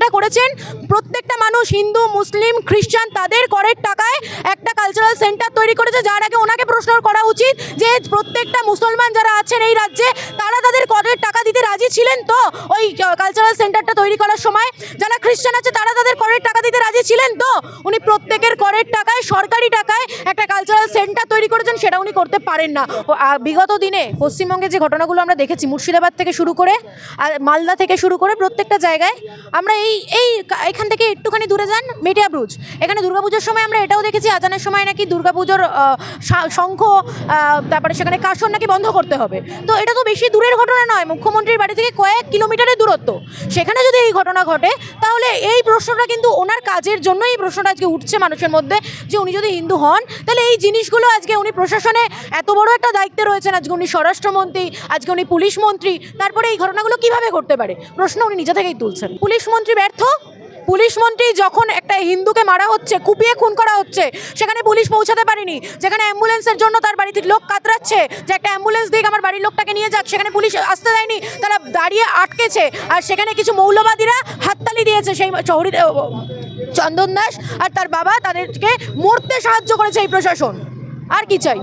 যেটা করেছেন, প্রত্যেকটা মানুষ হিন্দু, মুসলিম খ্রিস্টান তাদের করের টাকায় একটা কালচারাল সেন্টার তৈরি করেছে, যার আগে ওনাকে প্রশ্ন করা উচিত যে প্রত্যেকটা মুসলমান যারা আছেন এই রাজ্যে, তারা তাদের করের টাকা দিতে রাজি ছিলেন তো? ওই কালচারাল সেন্টারটা তৈরি করার সময় যারা খ্রিস্টান আছে তারা তাদের করের টাকা দিতে রাজি ছিলেন তো? উনি প্রত্যেকের করের টাকায়, সরকারি টাকায় একটা কালচারাল সেন্টার তৈরি করেছেন, সেটা উনি করতে পারেন না। বিগত দিনে পশ্চিমবঙ্গে যে ঘটনাগুলো আমরা দেখেছি, মুর্শিদাবাদ থেকে শুরু করে, আর মালদা থেকে শুরু করে প্রত্যেকটা জায়গায়, আমরা এই এই এখান থেকে একটুখানি দূরে যান, মেটিয়া ব্রুজ। এখানে দুর্গাপুজোর সময় আমরা এটাও দেখেছি, আজানের সময় নাকি দুর্গাপুজোর শঙ্খ তারপরে সেখানে কাসন নাকি বন্ধ করতে হবে। তো এটা তো বেশি দূরের ঘটনা নয়, মুখ্যমন্ত্রীর বাড়ি থেকে কয়েক কিলোমিটারের দূরত্ব। সেখানে যদি এই ঘটনা ঘটে, তাহলে এই প্রশ্নটা কিন্তু ওনার কাজের জন্য এই প্রশ্নটা আজকে উঠছে মানুষের মধ্যে, যে উনি যদি হিন্দু হন, তাহলে এই জিনিসগুলো আজকে উনি প্রশাসনে এত বড় একটা দায়িত্বে রয়েছেন। আজকে উনি স্বরাষ্ট্রমন্ত্রী, আজকে উনি পুলিশ মন্ত্রী, তারপরে এই ঘটনাগুলো কীভাবে ঘটতে পারে? প্রশ্ন উনি নিজে থেকেই তুলছেন। পুলিশ মন্ত্রী ব্যর্থ? পুলিশ মন্ত্রী যখন একটা হিন্দুকে মারা হচ্ছে, কুপিয়ে খুন করা হচ্ছে, সেখানে পুলিশ পৌঁছাতে পারেনি। যেখানে অ্যাম্বুলেন্সের জন্য তার বাড়ি থেকে লোক কাতরাচ্ছে, যে একটা অ্যাম্বুলেন্স দিক আমার বাড়ির লোকটাকে নিয়ে যাক, সেখানে পুলিশ আসতে দেয়নি, তারা দাঁড়িয়ে আটকেছে। আর সেখানে কিছু মৌলবাদীরা হাততালি দিয়েছে সেই চৌরি চন্দন দাস আর তার বাবা তাদেরকে মরতে সাহায্য করেছে এই প্রশাসন। আর কি চাই?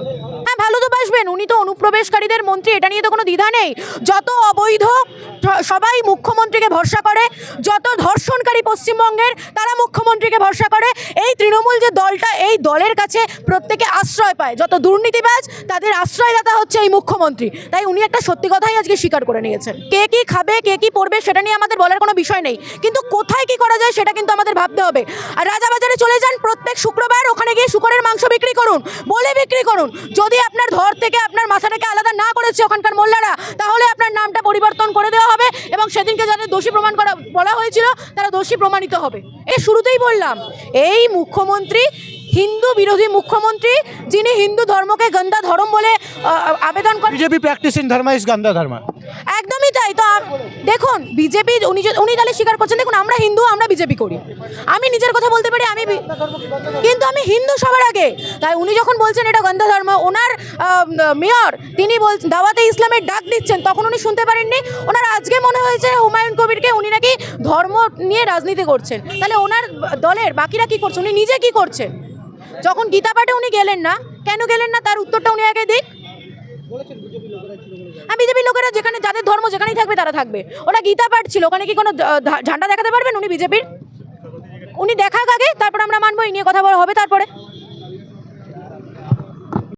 হ্যাঁ ভালো তো বাসবেন। উনি তো অনুপ্রবেশকারীদের মন্ত্রী, এটা নিয়ে তো কোনো দ্বিধা নেই। যত অবৈধ সবাই মুখ্যমন্ত্রীকে ভরসা করে, যত ধর্ষণকারী পশ্চিমবঙ্গের তারা মুখ্যমন্ত্রীকে ভরসা করে, এই তৃণমূল যে দলটা এই দলের কাছে প্রত্যেকে আশ্রয় পায়। যত দুর্নীতিবাজ, তাদের আশ্রয়দাতা হচ্ছে এই মুখ্যমন্ত্রী। তাই উনি একটা সত্যি কথাই আজকে স্বীকার করে নিয়েছেন। কে কি খাবে, কে কি পড়বে, সেটা নিয়ে আমাদের বলার কোনো বিষয় নেই। কিন্তু কোথায় কি করা যায়, সেটা কিন্তু আমাদের ভাবতে হবে। আর রাজাবাজারে বাজারে চলে যান প্রত্যেক শুক্রবার ওখানে গিয়ে শুকরের মাংস বিক্রি করুন বলে বিক্রি করুন। যদি আপনার ধর থেকে আপনার মাথাটাকে আলাদা না করেছে ওখানকার মোল্লারা তাহলে আপনার নামটা পরিবর্তন করে দেওয়া হবে এবং সেদিনকে যাদের দোষী প্রমাণ করা বলা হয়েছিল তারা দোষী প্রমাণিত হবে। এ শুরুতেই বললাম এই মুখ্যমন্ত্রী হিন্দু বিরোধী মুখ্যমন্ত্রী যিনি হিন্দু ধর্মকে গন্দা ধর্ম বলে আবেদন করেন বিজেপি প্র্যাকটিসিং ধর্ম ইস গন্দা ধর্ম। একদম দেখুন, বিজেপি, উনি উনি তাহলে স্বীকার করছেন, দেখুন, আমরা হিন্দু, আমরা বিজেপি করি। আমি নিজের কথা বলতে পারি, আমি কিন্তু আমি হিন্দু সবার আগে। তাই উনি যখন বলছেন এটা গন্ধ ধর্ম, ওনার মেয়র, তিনি বল দাওয়াতে ইসলামের ডাক দিচ্ছেন, তখন উনি শুনতে পারেননি। ওনার আজকে মনে হয়েছে হুমায়ুন কবিরকে উনি নাকি ধর্ম নিয়ে রাজনীতি করছেন। তাহলে ওনার দলের বাকিরা কি করছে? উনি নিজে কি করছেন? যখন গীতা পাঠে উনি গেলেন না, কেন গেলেন না? তার উত্তরটা উনি আগে দিক। হ্যাঁ বিজেপি লোকেরা যেখানে যাদের ধর্ম যেখানেই থাকবে তারা থাকবে। ওরা গীতা পাঠ ছিল, ওখানে কি কোনো ঝান্ডা দেখাতে পারবেন উনি বিজেপির? উনি দেখাক আগে, তারপর আমরা মানবো, এই নিয়ে কথা বলা হবে তারপরে।